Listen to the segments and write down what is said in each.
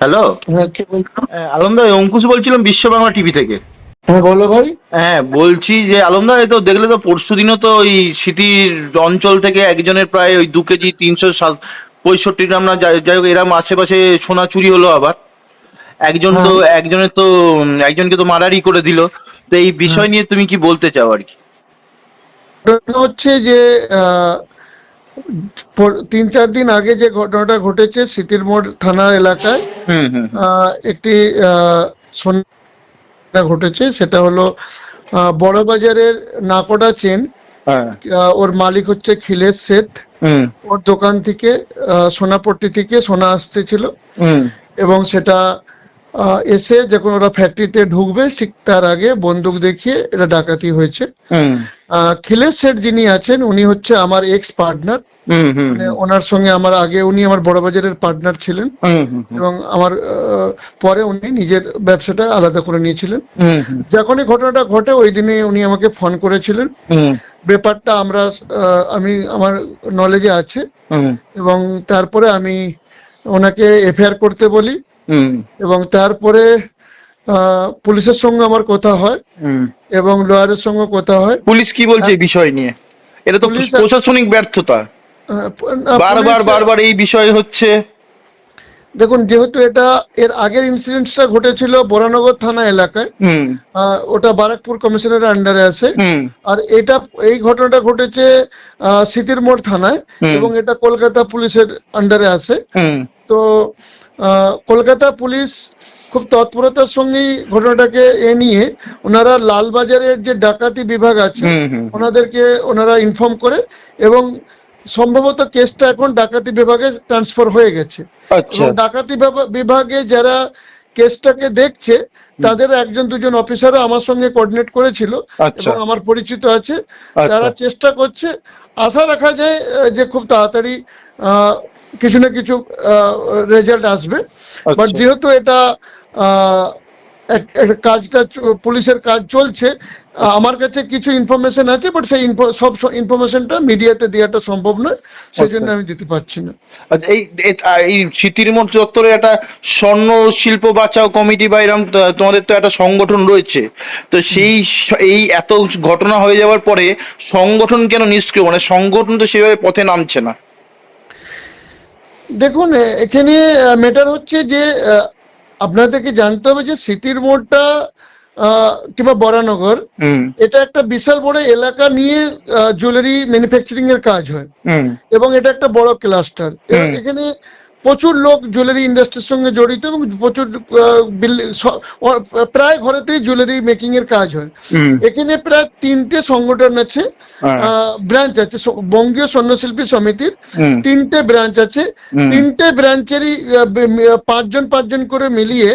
Hello? হ্যাঁ বল আলমদা অঙ্কুশ বলছিলাম বিশ্ব বাংলা টিভি থেকে। হ্যাঁ বলো ভাই। হ্যাঁ বলছি যে আলমদা এই তো দেখলে তো পরশু দিনও তো ওই সিটির অঞ্চল থেকে একজনের প্রায় ওই দু কেজি তিনশো সাত পঁয়ষট্টি গ্রাম না যাই হোক এরকম আশেপাশে সোনা চুরি হলো আবার। একজন তো একজনের তো একজনকে তো মার্ডারই করে দিল। তো এই বিষয় নিয়ে তুমি কি বলতে চাও আর কি? হচ্ছে যে তিন চার দিন আগে যে ঘটনাটা ঘটেছে সিটির মোড় থানার এলাকায় একটি ঘটেছে সেটা হলো বড়বাজারের নাকোডা চেন হ্যাঁ। ওর মালিক হচ্ছে খিলেশ শেঠ ওর দোকান থেকে সোনাপট্টি থেকে সোনা আসতেছিল। এবং সেটা এসে যখন ওরা ফ্যাক্টরিতে ঢুকবে ঠিক তার আগে বন্দুক দেখিয়ে এটা ডাকাতি হয়েছে। খিলেশ শেঠ যিনি আছেন উনি হচ্ছে আমার এক্স পার্টনার মানে ওনার সঙ্গে আমার আগে উনি আমার বড়বাজারের পার্টনার ছিলেন। এবং আমার পরে উনি নিজের ব্যবসাটা আলাদা করে নিয়েছিলেন। যখনই ঘটনাটা ঘটে ওই দিনে উনি আমাকে ফোন করেছিলেন। ব্যাপারটা আমরা আমি আমার নলেজে আছে। এবং তারপরে আমি ওনাকে এফআইআর করতে বলি। এবং তারপরে পুলিশের সঙ্গে আমার কথা হয়। হুম। এবং লয়ারের সঙ্গে কথা হয়। পুলিশ কি বলছে এই বিষয় নিয়ে? এটা তো প্রশাসনিক ব্যর্থতা। বারবার বারবার এই বিষয় হচ্ছে। দেখুন যেহেতু এটা এর আগের ইনসিডেন্টটা ঘটেছিল বরানগর থানা এলাকায় ওটা বারাকপুর কমিশনারের আন্ডারে আছে। আর এটা এই ঘটনাটা ঘটেছে সিতির মোড় থানায় এবং এটা কলকাতা পুলিশের আন্ডারে আছে। হুম। তো কলকাতা পুলিশ খুব তৎপরতার সঙ্গেই ঘটনাটাকে এ নিয়ে ওনারা লালবাজারের যে ডাকাতি বিভাগ আছে ওনাদেরকে ওনারা ইনফর্ম করে এবং সম্ভবত কেসটা এখন ডাকাতি বিভাগে ট্রান্সফার হয়ে গেছে। আচ্ছা। এবং ডাকাতি বিভাগে যারা কেসটাকে দেখছে তাদের একজন দুজন অফিসারও আমার সঙ্গে কোঅর্ডিনেট করেছিল আচ্ছা। এবং আমার পরিচিত আছে। আচ্ছা। তারা চেষ্টা করছে। আশা রাখা যায় যে খুব তাড়াতাড়ি আহ, কিছু না কিছু রেজাল্ট আসবে। বাট। যেহেতু এটা কাজটা পুলিশের কাজ চলছে আমার কাছে কিছু ইনফরমেশন আছে বাট সেই সব ইনফরমেশনটা মিডিয়াতে দেওয়াটা সম্ভব নয় সেই জন্য আমি দিতে পারছি না। আচ্ছা এই এই স্মৃতির মোড় চত্বরে একটা স্বর্ণ শিল্প বাঁচাও কমিটি বা এরকম তোমাদের তো একটা সংগঠন রয়েছে তো সেই এই এত ঘটনা হয়ে যাওয়ার পরে সংগঠন কেন নিষ্ক্রিয়? মানে সংগঠন তো সেভাবে পথে নামছে না। দেখুন এখানে ম্যাটার হচ্ছে যে আপনাদেরকে জানতে হবে যে স্মৃতির মোড়টা কিংবা বরানগর এটা একটা বিশাল বড় এলাকা নিয়ে জুয়েলারি ম্যানুফ্যাকচারিং এর কাজ হয়। এবং এটা একটা বড় ক্লাস্টার এখানে প্রচুর লোক জুয়েলারি ইন্ডাস্ট্রির সঙ্গে জড়িত এবং প্রচুর প্রায় ঘরেতেই জুয়েলারি মেকিং এর কাজ হয়। এখানে প্রায় তিনটে সংগঠন আছে হ্যাঁ। ব্রাঞ্চ আছে বঙ্গীয় স্বর্ণশিল্পী সমিতির তিনটে ব্রাঞ্চ আছে। তিনটে ব্রাঞ্চেরই পাঁচজন পাঁচজন করে মিলিয়ে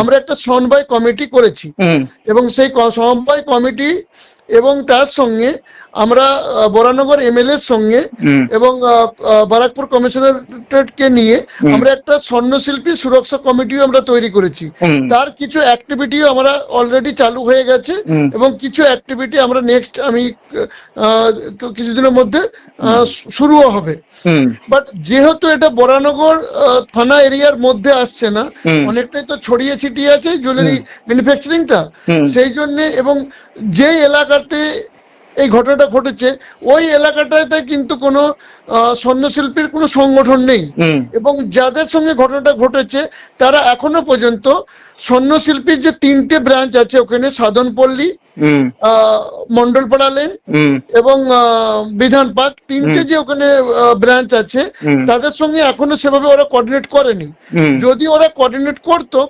আমরা একটা সমবায় কমিটি করেছি। এবং সেই সমবায় কমিটি এবং তার সঙ্গে আমরা বরানগর এমএলএর সঙ্গে এবং বারাকপুর কমিশনারেটকে নিয়ে আমরা একটা স্বর্ণশিল্পী সুরক্ষা কমিটিও আমরা তৈরি করেছি। তার কিছু অ্যাক্টিভিটিও আমরা অলরেডি চালু হয়ে গেছে এবং কিছু অ্যাক্টিভিটি আমরা নেক্সট আমি কিছুদিনের মধ্যে শুরুও হবে। বাট যেহেতু এটা বরানগর থানা এরিয়ার মধ্যে আসছে না অনেকটাই তো ছড়িয়ে ছিটিয়ে আছে জুয়েলারি ম্যানুফ্যাকচারিংটা। সেই জন্য এবং যে এলাকাতে এই ঘটনাটা ঘটেছে। ওই এলাকাটাতে কিন্তু কোনো আহ, স্বর্ণশিল্পীর কোনো সংগঠন নেই। এবং যাদের সঙ্গে ঘটনাটা ঘটেছে তারা এখনও পর্যন্ত স্বর্ণশিল্পীর যে তিনটে ব্রাঞ্চ আছে ওখানে সাধনপল্লী মন্ডলপাড়া লেন এবং বিধান পার্ক তিনটে যে ওখানে ব্রাঞ্চ আছে তাদের সঙ্গে এখনও সেভাবে ওরা কোঅর্ডিনেট করেনি। যদি ওরা কোঅর্ডিনেট করতো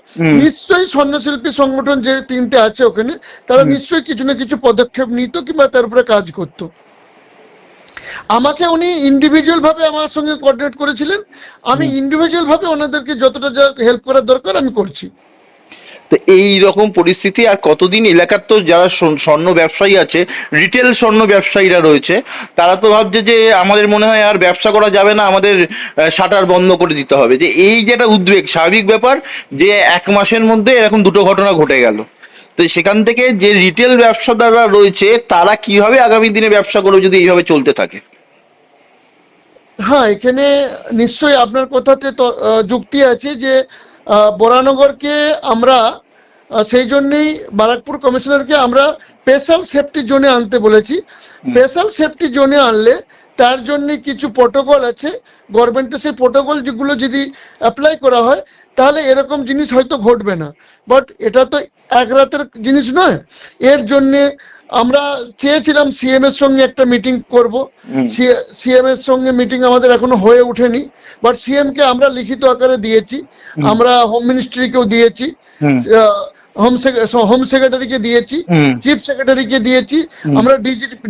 নিশ্চয়ই স্বর্ণশিল্পী সংগঠন যে তিনটে আছে ওখানে তারা নিশ্চয়ই কিছু না কিছু পদক্ষেপ নিত কিংবা তার উপরে কাজ করত। আমাকে উনি ইন্ডিভিজুয়াল ভাবে আমার সঙ্গে কোঅর্ডিনেট করেছিলেন। আমি ইন্ডিভিজুয়াল ভাবে ওনাদেরকে যতটা যা হেল্প করার দরকার আমি করছি। তো এই রকম পরিস্থিতি আর কতদিন এলাকার তো যারা স্বর্ণ- ব্যবসায়ী আছে রিটেল স্বর্ণ ব্যবসায়ীরা রয়েছে, তারা তো ভাবছে যে আমাদের মনে হয় আর ব্যবসা করা যাবে না, আমাদের শাটার বন্ধ করে দিতে হবে। যে এই যে একটা উদ্বেগ, স্বাভাবিক ব্যাপার যে এক মাসের মধ্যে এরকম দুটো ঘটনা ঘটে গেল। তো সেখান থেকে যে রিটেল ব্যবসাদাররা রয়েছে, তারা কীভাবে আগামী দিনে ব্যবসা করবে যদি এইভাবে চলতে থাকে? হ্যাঁ এখানে নিশ্চয়ই আপনার কথাতে যুক্তি আছে যে বরানগরকে আমরা সেই জন্যই বারাকপুর কমিশনারকে আমরা স্পেশাল সেফটি জোনে আনতে বলেছি। স্পেশাল সেফটি জোনে আনলে তার জন্য কিছু প্রোটোকল আছে। গভর্নমেন্টের সেই প্রোটোকল যেগুলো যদি অ্যাপ্লাই করা হয় তাহলে এরকম জিনিস হয়তো ঘটবে না। বাট এটা তো এক রাতের জিনিস নয়। এর জন্যে আমরা চেয়েছিলাম সিএম এর সঙ্গে একটা মিটিং করব। সিএম এর সঙ্গে মিটিং আমাদের এখনও হয়ে ওঠেনি। বাট সিএম কে আমরা লিখিত আকারে দিয়েছি। আমরা হোম মিনিস্ট্রিকেও দিয়েছি। হুম। হোম সেক্রেটারিকে দিয়েছি। চিফ সেক্রেটারিকে দিয়েছি। আমরা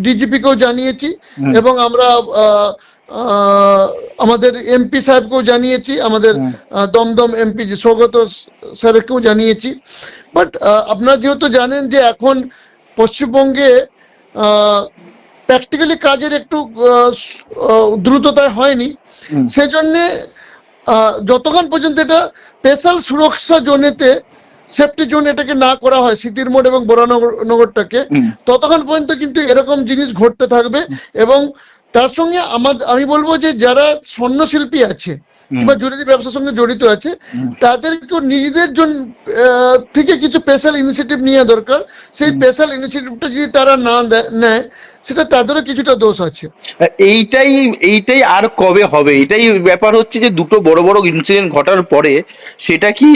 ডিজিপি কেও জানিয়েছি। এবং আমরা আমাদের এমপি সাহেবকেও জানিয়েছি। আমাদের দমদম এমপি সৌগত স্যারকেও জানিয়েছি। বাট আপনারা যেহেতু জানেন যে এখন পশ্চিমবঙ্গে প্র্যাকটিক্যালি কাজের একটু আহ, স- আহ, দ্রুততা হয়নি। সেজন্যে যতক্ষণ পর্যন্ত এটা স্পেশাল সুরক্ষা জোনেতে সেফটি জোন এটাকে না করা হয় সিটির মোড় এবং বরানগর নগরটাকে ততক্ষণ পর্যন্ত কিন্তু এরকম জিনিস ঘটতে থাকবে এবং তার সঙ্গে আমার আমি বলব যে যারা স্বর্ণশিল্পী আছে কিংবা জরুরি ব্যবসার সঙ্গে জড়িত আছে তাদেরকেও নিজেদের জন্য আহ, থেকে কিছু স্পেশাল ইনিশিয়েটিভ নেওয়া দরকার। সেই স্পেশাল ইনিশিয়েটিভটা যদি তারা না দেয়- নেয় সেটা তাদেরও কিছুটা দোষ আছে। এইটাই এইটাই আর কবে হবে? এটাই ব্যাপার হচ্ছে যে দুটো বড় বড় ইনসিডেন্ট ঘটার পরে সেটা কি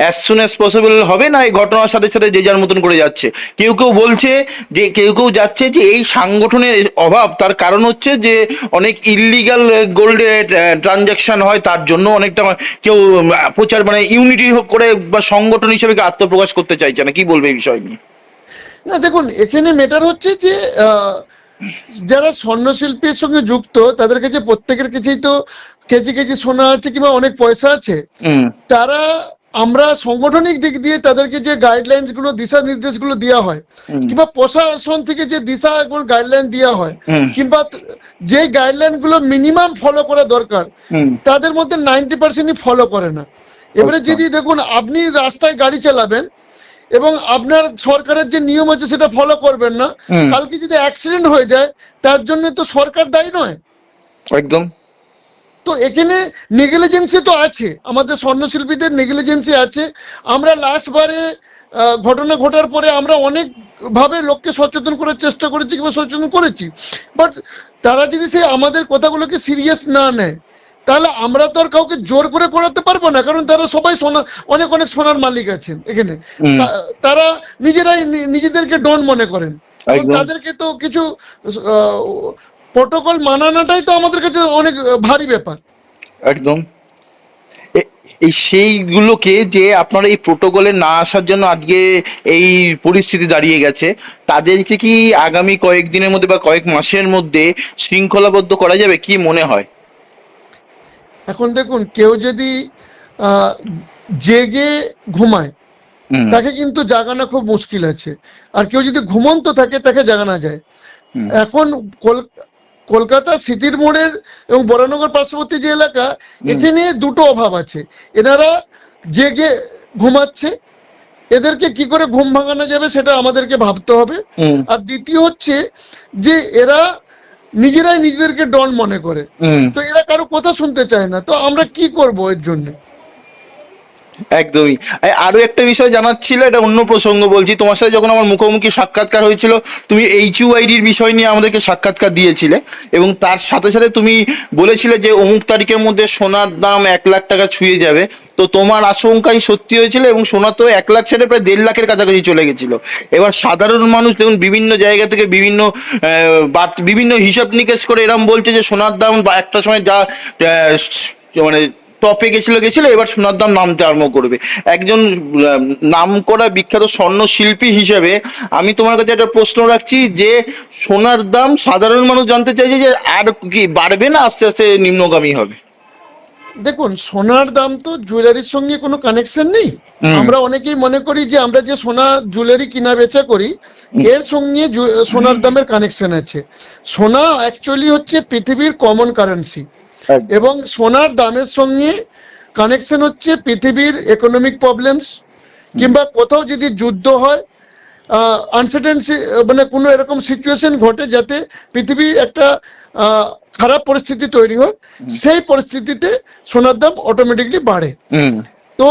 অ্যাজ সুন অ্যাজ পসিবল হবে না এই ঘটনার সাথে সাথে যে যার মতন করে যাচ্ছে? কেউ কেউ বলছে যে, কেউ কেউ যাচ্ছে যে এই সাংগঠনের অভাব, তার কারণ হচ্ছে যে অনেক ইলিগাল গোল্ডে ট্রানজাকশন হয়, তার জন্য অনেকটা কেউ প্রচার মানে ইউনিটি করে বা সংগঠন হিসেবে আত্মপ্রকাশ করতে চাইছে না। কি বলবে এই বিষয় নিয়ে? না দেখুন এখানে মেটার হচ্ছে যে যারা স্বর্ণশিল্পীর সঙ্গে যুক্ত তাদের কাছে প্রত্যেকের কাছেই তো কেজি কেজি সোনা আছে কিংবা অনেক পয়সা আছে। তারা আমরা সাংগঠনিক দিক দিয়ে তাদেরকে যে গাইডলাইন্সগুলো দিশা নির্দেশগুলো দেওয়া হয় কিংবা প্রশাসন থেকে যে দিশা এবং গাইডলাইন দেওয়া হয় কিংবা যে গাইডলাইনগুলো মিনিমাম ফলো করা দরকার তাদের মধ্যে নাইনটি পার্সেন্টই ফলো করে না। এবারে আচ্ছা। যদি দেখুন আপনি রাস্তায় গাড়ি চালাবেন এবং আপনার সরকারের যে নিয়ম আছে সেটা ফলো করবেন না। কালকে যদি অ্যাক্সিডেন্ট হয়ে যায় তার জন্য তো সরকার দায়ী নয়। একদম। তো এখানে নেগলিজেন্সি তো আছে। আমাদের স্বর্ণশিল্পীদের নেগলিজেন্সি আছে। আমরা লাস্ট বারে ঘটনা ঘটার পরে আমরা অনেক ভাবে লোককে সচেতন করার চেষ্টা করেছি কিংবা সচেতন করেছি। বাট তারা যদি সেই আমাদের কথাগুলোকে সিরিয়াস না নেয় তাহলে আমরা তো আর কাউকে জোর করে করাতে পারব না কারণ তারা সবাই সোনা অনেক অনেক সোনার মালিক আছেন এখানে। তারা নিজেরাই নিজেদেরকে ডন মনে করেন। তাদেরকে তো কিছু প্রোটোকল মানানোটাই তো আমাদের কাছে অনেক ভারী ব্যাপার। একদম। এই সেইগুলোকে যে আপনারা এই প্রোটোকলে না আসার জন্য আজকে এই পরিস্থিতি দাঁড়িয়ে গেছে তাদেরকে কি আগামী কয়েকদিনের মধ্যে বা কয়েক মাসের মধ্যে শৃঙ্খলাবদ্ধ করা যাবে কি মনে হয়? এখন দেখুন কেউ যদি জেগে ঘুমায় তাকে কিন্তু জাগানো খুব মুশকিল আছে। আর কেউ যদি ঘুমন্ত থাকে তাকে জাগানো যায়। এখন কল- কলকাতা সিটির মোড়ের এবং বরানগর পার্শ্ববর্তী যে এলাকা এখানে দুটো অভাব আছে। এনারা জেগে ঘুমাচ্ছে এদেরকে কি করে ঘুম ভাঙানো যাবে সেটা আমাদেরকে ভাবতে হবে। আর দ্বিতীয় হচ্ছে যে এরা নিজেরাই নিজেদেরকে ডন মনে করে। তো এরা কারও কথা শুনতে চায় না। তো আমরা কি করব এর জন্য? একদমই। আরও একটা বিষয় জানার ছিল, এটা অন্য প্রসঙ্গ বলছি। তোমার সাথে যখন আমার মুখোমুখি সাক্ষাৎকার হয়েছিল, তুমি এইচ ইউআইডির বিষয় নিয়ে আমাদেরকে সাক্ষাৎকার দিয়েছিলে এবং তার সাথে সাথে তুমি বলেছিলে যে অমুক তারিখের মধ্যে সোনার দাম এক লাখ টাকা ছুঁয়ে যাবে। তো তোমার আশঙ্কাই সত্যি হয়েছিল এবং সোনা তো এক লাখ ছেড়ে প্রায় দেড় লাখের কাছাকাছি চলে গেছিল। এবার সাধারণ মানুষ দেখুন, বিভিন্ন জায়গা থেকে বিভিন্ন বিভিন্ন হিসাব নিকেশ করে এরম বলছে যে সোনার দাম একটা সময় যা মানে টপে গেছিল গেছিল এবার সোনার দাম নামতে আরম্ভ করবে। একজন নাম করা বিখ্যাত স্বর্ণ শিল্পী হিসেবে আমি তোমার কাছে একটা প্রশ্ন রাখছি যে সোনার দাম সাধারণ মানুষ জানতে চাইছে যে আর কি বাড়বে না আস্তে আস্তে নিম্নগামী হবে? দেখুন সোনার দাম তো জুয়েলারির সঙ্গে কোনো কানেকশন নেই। আমরা অনেকেই মনে করি যে আমরা যে সোনা জুয়েলারি কিনা বেচা করি এর সঙ্গে সোনার দামের কানেকশন আছে। সোনা অ্যাকচুয়ালি হচ্ছে পৃথিবীর কমন কারেন্সি এবং সোনার দামের সঙ্গে কানেকশন হচ্ছে পৃথিবীর ইকোনমিক প্রবলেমস কিংবা কোথাও যদি যুদ্ধ হয় আনসার্টেনসি মানে কোনো এরকম সিচুয়েশন ঘটে যাতে পৃথিবী একটা খারাপ পরিস্থিতি তৈরি হয় সেই পরিস্থিতিতে সোনার দাম অটোমেটিকলি বাড়ে। হুম। তো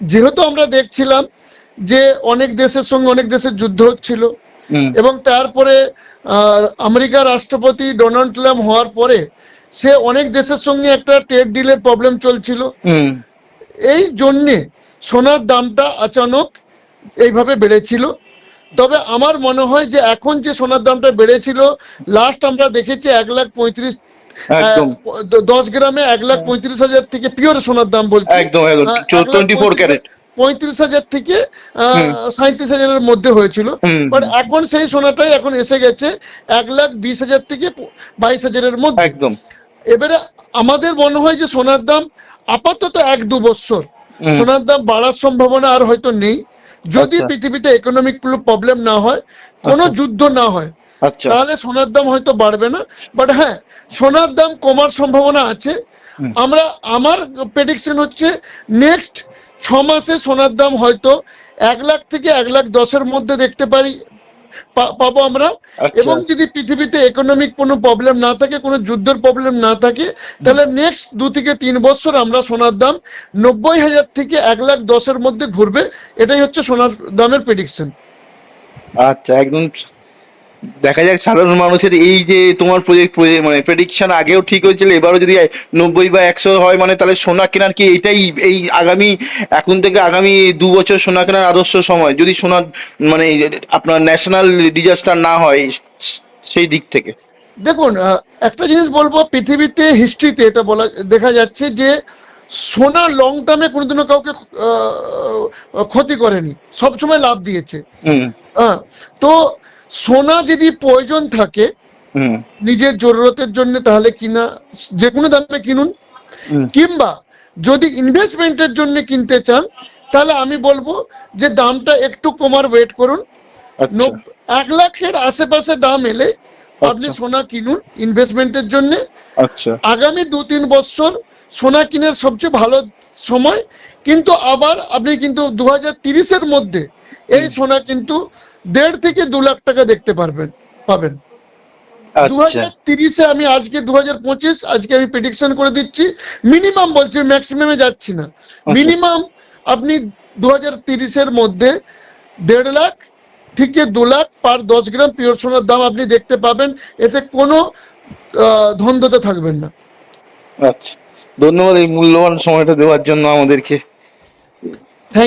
যেহেতু আমরা দেখছিলাম যে অনেক দেশের সঙ্গে অনেক দেশের যুদ্ধ হচ্ছিল এবং তারপরে আহ, আমেরিকার রাষ্ট্রপতি ডোনাল্ড ট্রাম্প হওয়ার পরে সে অনেক দেশের সঙ্গে একটা ট্রেড ডিলের প্রবলেম চলছিল। হুম। এই জন্যে সোনার দামটা আচানক এইভাবে বেড়েছিল। তবে আমার মনে হয় যে এখন যে সোনার দামটা বেড়েছিল লাস্ট আমরা দেখেছি এক লাখ পঁয়ত্রিশ দশ গ্রামে এক লাখ পঁয়ত্রিশ হাজার থেকে পিওর সোনার দাম বলছি। একদম, একদম। আহ, এক লাখ 24 ক্যারেট। পঁয়ত্রিশ হাজার থেকে সাঁত্রিশ হাজারের মধ্যে হয়েছিল। বাট এখন সেই সোনাটাই এখন এসে গেছে এক লাখ বিশ হাজার থেকে বাইশ হাজারের মধ্যে। একদম। এবারে আমাদের মনে হয় যে সোনার দাম আপাতত এক দু বছর। সোনার দাম বাড়ার সম্ভাবনা আর হয়তো নেই। যদি আচ্ছা। পৃথিবীতে ইকোনমিক প্রবলেম না হয় কোনো আচ্ছা। যুদ্ধ না হয় আচ্ছা। তাহলে সোনার দাম হয়তো বাড়বে না। বাট হ্যাঁ সোনার দাম কমার সম্ভাবনা আছে। আমরা আমার প্রেডিকশন হচ্ছে নেক্সট ছ মাসে সোনার দাম হয়তো এক লাখ থেকে এক লাখ দশের মধ্যে দেখতে পারি। পাবো আমরা? আচ্ছা। এবং যদি পৃথিবীতে ইকোনমিক কোনো প্রবলেম না থাকে কোনো যুদ্ধের প্রবলেম না থাকে তাহলে নেক্সট দু থেকে তিন বছর আমরা সোনার দাম নব্বই হাজার থেকে এক লাখ দশের মধ্যে ঘুরবে। এটাই হচ্ছে সোনার দামের প্রেডিকশন আচ্ছা একদম দেখা যাক সাধারণ মানুষের এই যে তোমার প্রজেক্ট মানে প্রেডিকশন আগেও ঠিক হয়েছিল এবারও যদি নব্বই বা একশো হয় মানে তাহলে সোনা কেনার কি এটাই এই আগামী এখন থেকে আগামী দু বছর সোনা কেনার আদর্শ সময়? যদি সোনা মানে আপনার ন্যাশনাল ডিজাস্টার না হয় সেই দিক থেকে। দেখুন একটা জিনিস বলব পৃথিবীতে হিস্ট্রিতে এটা বলা দেখা যাচ্ছে যে সোনা লং টার্মে কোনোদিনও কাউকে ক্ষতি করেনি। সবসময় লাভ দিয়েছে। হুম। হ্যাঁ তো সোনা যদি প্রয়োজন থাকে নিজের জরুরতের জন্য তাহলে কিনা যে কোনো দামে কিনুন। কিংবা যদি ইনভেস্টমেন্টের জন্য কিনতে চান তাহলে আমি বলব যে দামটা একটু কমার ওয়েট করুন। আচ্ছা। এক লাখের আশেপাশে দাম এলে আপনি আচ্ছা। সোনা কিনুন ইনভেস্টমেন্টের জন্য। আচ্ছা। আগামী দু তিন বছর সোনা কিনার সবচেয়ে ভালো সময় কিন্তু আবার আপনি কিন্তু দু হাজার তিরিশের মধ্যে এই সোনা কিন্তু দেড় থেকে দু লাখ টাকা দেখতে পারবেন পাবেন। দু আচ্ছা। হাজার তিরিশে আমি আজকে দু হাজার পঁচিশ আজকে আমি প্রেডিকশন করে দিচ্ছি। মিনিমাম বলছি ম্যাক্সিমামে যাচ্ছি না। মিনিমাম আপনি দু হাজার তিরিশের মধ্যে দেড় লাখ থেকে দু লাখ পার দশ গ্রাম পিওর সোনার দাম আপনি দেখতে পাবেন। এতে কোনো ধন্দতে থাকবেন না। আচ্ছা। ধন্যবাদ এই মূল্যবান সময়টা দেওয়ার জন্য আমাদেরকে। থ্যাংক